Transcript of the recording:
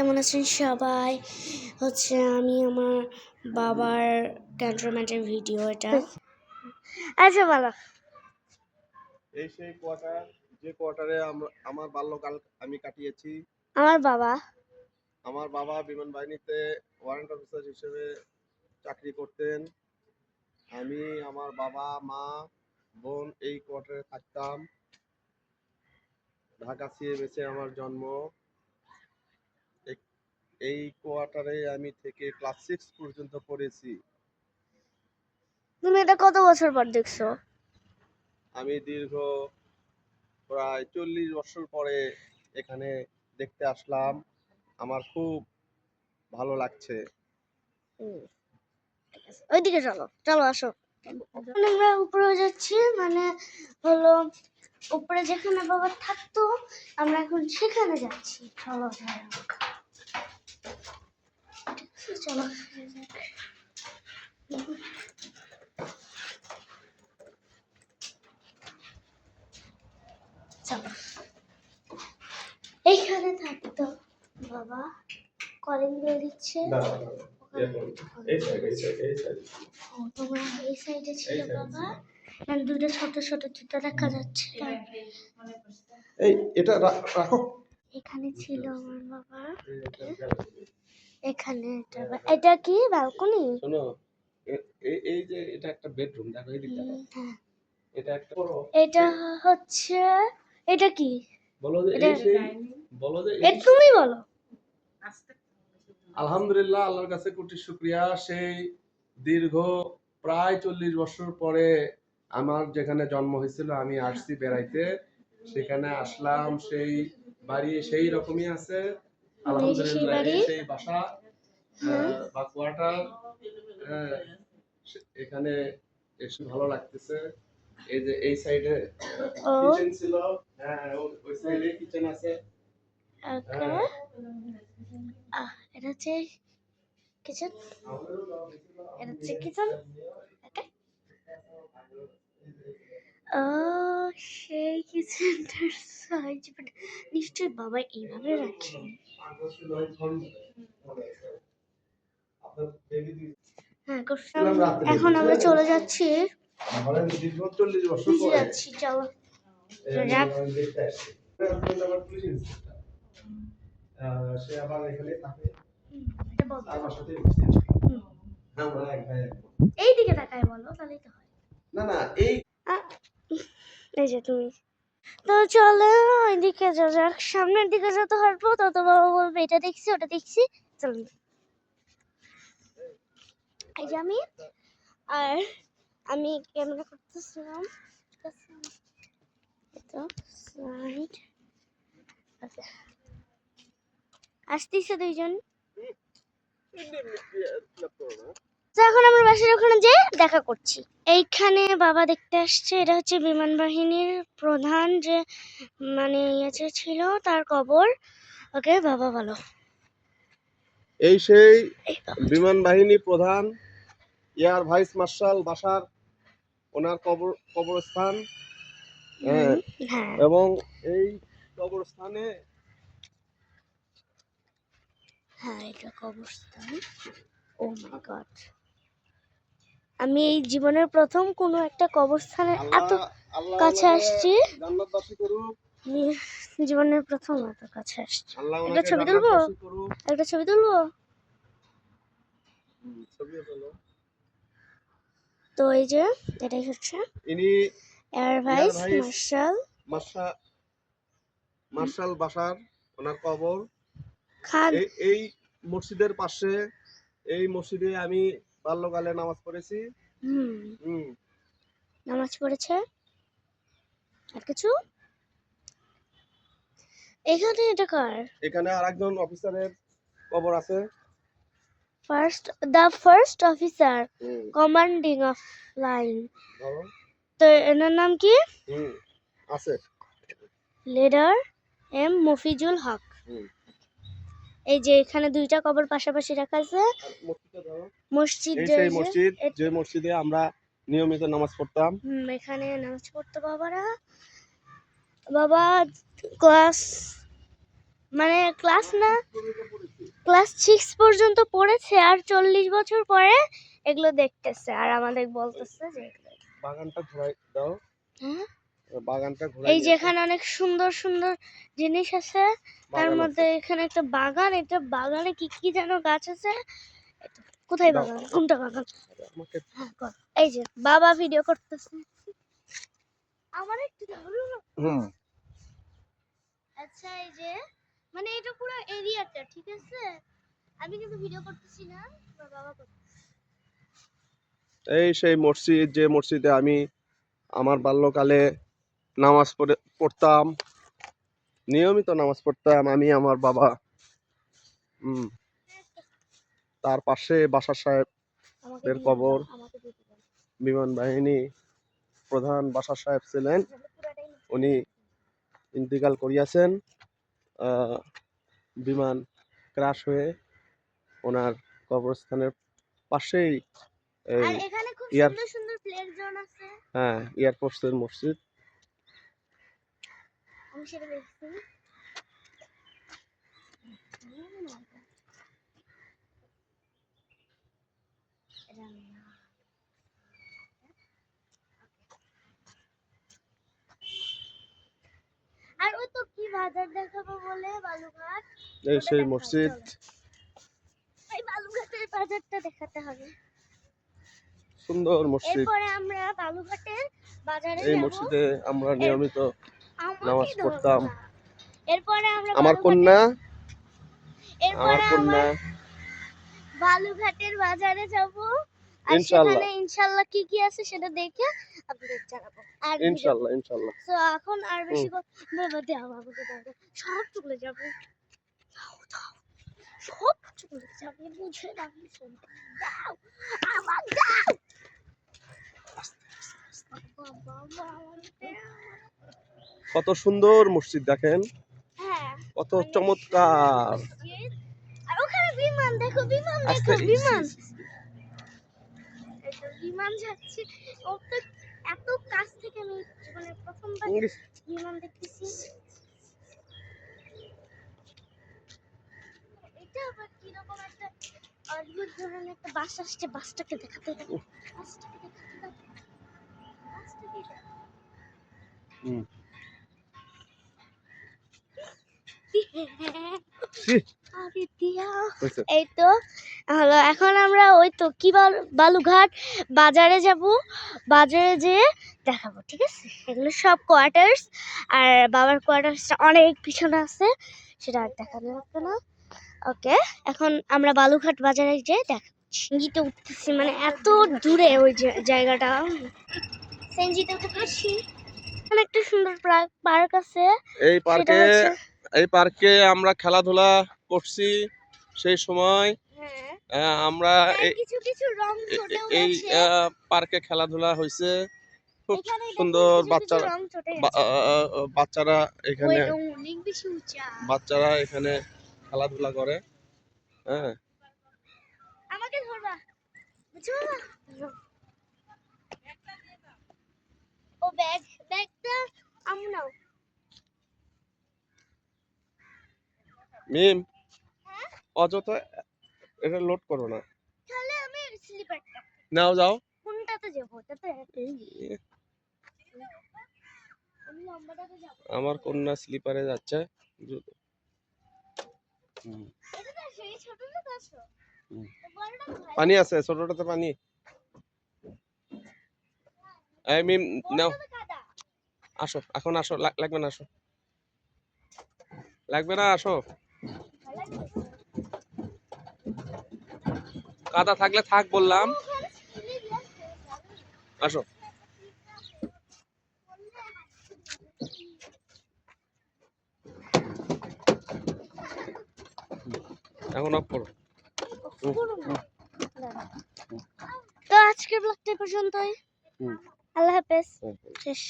কেমন আছেন সবাই? হচ্ছে আমি আমার বাবার ক্যান্টনমেন্টের ভিডিও এটা। আচ্ছা ভালো এই সেই কোয়ার্টার যে কোয়ার্টারে আমরা আমার বাল্যকাল আমি কাটিয়েছি। আমার বাবা। আমার বাবা বিমান বাহিনীতে ওয়ারেন্ট অফিসার হিসেবে চাকরি করতেন। আমি আমার বাবা মা বোন এই কোয়ার্টারে থাকতাম। ঢাকা সিএমএসে আমার জন্ম। এই কোয়ার্টারে আমি থেকে ক্লাস সিক্স পর্যন্ত পড়েছি। তুমি এটা কত বছর পর দেখছ? আমি দীর্ঘ প্রায় চল্লিশ বছর পরে এখানে দেখতে আসলাম। আমার খুব ভালো লাগছে। ওইদিকে চলো চলো আসো। এখন আমরা উপরে যাচ্ছি মানে হলো উপরে যেখানে বাবা থাকতো আমরা এখন সেখানে যাচ্ছি। চলো চলো। চলো। এইখানে থাকতো বাবা কলিং বেল দিচ্ছে। ও, এই সাইডে ছিল বাবা। আর দুটো ছোট ছোট জুতো দেখা যাচ্ছে। এই এটা রাখো। এখানে ছিল আমার বাবা এখানে এটা এটা কি ব্যালকনি শোনো এই- যে এটা একটা বেডরুম দেখো এই দিকটা হ্যাঁ। এটা একটা এটা হচ্ছে এটা কি? বলো যে এই সেই বলো যে এই তুমি বলো। আলহামদুলিল্লাহ আল্লাহর কাছে কোটি শুক্রিয়া। সেই দীর্ঘ প্রায় চল্লিশ বছর পরে আমার যেখানে জন্ম হয়েছিল আমি আসছি বেড়াইতে। সেখানে আসলাম সেই বাড়ি সেই রকমই আছে। আলহামদুলিল্লাহ সেই বাসা বা কোয়ার্টার এখানে এসে ভালো লাগতেছে। এই যে এই সাইডে কিচেন ছিল হ্যাঁ ওই সাইডে কিচেন আছে। হ্যাঁ। আহ এটা হচ্ছে কিচেন এটা হচ্ছে কিচেন ওকে। ও সেই কিচেনটার সাইজ নিশ্চয়ই বাবা এইভাবে রাখে হ্যাঁ। এখন আমরা চলে যাচ্ছি যাচ্ছি চলো এই রাখ। আমি দেখতে আসছি। আমার পুলিশ ইন্সপেক্টর। আহ, সে আবার এখানে থাকে হুম, এটা বলো আমার সাথে আমরা এক ভাই এক দিকে তাকায় বলো তাহলেই তো হয় না না এই এই যে তুমি তো চলো ওইদিকে যা যাক সামনের দিকে যত হাঁটবো তত বাবা বলবে এটা দেখছি ওটা দেখছি চলুন এই যে আমি আর আমি ক্যামেরা করতেছিলাম তো স্লাইড আচ্ছা। আসতেছে দুইজন। এখন আমরা বাসার ওখানে যে দেখা করছি। এইখানে বাবা দেখতে আসছে এটা হচ্ছে বিমান বাহিনীর প্রধান যে মানে ইয়েছে ছিল তার কবর। ওকে বাবা বলো। এই সেই বিমান বাহিনী প্রধান এয়ার ভাইস মার্শাল বাসার ওনার কবর কবরস্থান। হ্যাঁ, হ্যাঁ। এবং এই কবরস্থানে হ্যাঁ এটা কবরস্থান। ও মাই গড আমি এই জীবনের প্রথম কোনো একটা কবরস্থানের এত কাছে আসছি। জীবনের প্রথম এত কাছে আসছি। একটা ছবি তুলবো? একটা ছবি তুলবো। তো এই যে এটাই হচ্ছে। ইনি এয়ার ভাইস মার্শাল মার্শাল বাসার ওনার কবর। খান এই মসজিদের পাশে এই মসজিদে আমি বাল্যকালে নামাজ পড়েছি। হুম। নামাজ পড়েছে? আর কিছু? এখানে এটা কার? এখানে আরেকজন অফিসারের কবর আছে। First the first officer commanding of line তো এনার নাম কি? হুম, আছে। লিডার এম মফিজুল হক হুম। এই যে এখানে দুইটা কবর পাশাপাশি রাখা আছে। মসজিদ এই সেই মসজিদ যে মসজিদে আমরা নিয়মিত নামাজ পড়তাম এখানে নামাজ পড়তো বাবারা বাবা ক্লাস মানে ক্লাস না ক্লাস সিক্স পর্যন্ত পড়েছে আর চল্লিশ বছর পরে এগুলো দেখতেছে আর আমাদের বলতেছে যে বাগানটা ঘোরাই দাও হ্যাঁ? বাগানটা এই যে এখানে অনেক সুন্দর সুন্দর জিনিস আছে। তার মধ্যে এখানে একটা বাগান এটা বাগানে কি কি যেন গাছ আছে? কোথায় বাগান? কোনটা বাগান। এই যে বাবা ভিডিও করতেছে। আমার একটু না। হুম। আচ্ছা এই যে মানে এটা পুরো এরিয়াটা ঠিক আছে? আমি কিন্তু ভিডিও করতেছি না বাবা করতেছে। এই সেই মসজিদ যে মসজিদে আমি আমার বাল্যকালে নামাজ পড়ে পড়তাম। নিয়মিত নামাজ পড়তাম। আমি আমার বাবা তার পাশে বাসার সাহেব আমাকে এর দিয়ে কবর। বিমান বাহিনী প্রধান বাসার সাহেব ছিলেন। উনি ইন্তিকাল করিয়াছেন। বিমান ক্রাশ হয়ে ওনার কবরস্থানের পাশেই হ্যাঁ এয়ারফোর্সের মসজিদ। সেটা দেখছি আর ও তো কি বাজার দেখাবো বলে? বালুঘাট এই সেই মসজিদ। এই বালুঘাটের বাজারটা দেখাতে হবে। সুন্দর মসজিদ। এরপরে আমরা বালুঘাটের বাজারে এই মসজিদে আমরা নিয়মিত নামাজ পড়তাম। এরপরে আমরা আমার কন্যা? এরপরে আমার কন্যা? বালুঘাটের বাজারে যাব। আর ইনশাআল্লাহ। সেখানে ইনশাআল্লাহ কি কি আছে সেটা দেখে আপনাদের জানাব। আর ইনশাল্লাহ ইনশাল্লাহ তো এখন আর বেশি কথা দেওয়া বাবুকে দাও সব চলে যাবে। দাও, দাও। সব চলে যাবে বুঝে রাখি দাও। আমার দাও। বাবা, বাবা, কত সুন্দর মসজিদ দেখেন। হ্যাঁ। কত চমৎকার। বিমান যাচ্ছে। এত কাছ থেকে আমি জীবনে প্রথমবার বিমান দেখতেছি। এটা আবার কীরকম একটা অদ্ভুত ধরনের একটা বাস আসছে বাসটাকে দেখাতে বাসটাকে দেখাতে বাসটাকে দেখাও। হুম। এই তো হলো এখন আমরা ওই তো কি বালু- বালুঘাট বাজারে যাব। বাজারে যেয়ে দেখাবো ঠিক আছে? এগুলো সব কোয়ার্টার্স আর বাবার কোয়ার্টার্সটা অনেক পিছনে আছে সেটা আর দেখানো লাগবে না। ওকে এখন আমরা বালুঘাট বাজারে যেয়ে দেখাচ্ছি সেঞ্জিতে উঠতেছি মানে এত দূরে ওই জায়গাটা। সেঞ্জিতে উঠে এখানে একটা সুন্দর পার্ক আছে। এই পার্কে এই পার্কে আমরা খেলাধুলা করছি সেই সময় হ্যাঁ। আমরা হ্যাঁ, এই- পার্কে খেলাধুলা হয়েছে। খুব সুন্দর বাচ্চারা বাচ্চারা এখানে বাচ্চারা এখানে খেলাধুলা করে। হ্যাঁ। আমাকে ধরবা। বুঝছ? বাবা ও ব্যাগ ব্যাগটা আম নাও। মিম হ্যাঁ অযথা এটা লোড করো না। তাহলে আমি স্লিপারটা নাও যাও। কোনটাতে যাব? ওটাতে আমি লম্বাটাতে যাব। আমার কন্যা স্লিপারে যাচ্ছে। দ্রুত। হুম। এটা তো সেই ছোটটা তো আসো হুম। তো বড়টা কোথায়? পানি আছে ছোটটাতে পানি। এই মিম নাও। আসো এখন আসো লাগ- লাগবে না আসো। লাগবে না আসো? কাদা থাকলে থাক বললাম? আসো। এখন অফ করো। তো আজকের ব্লগটা পর্যন্তই। আল্লাহ হাফেজ। শেষ।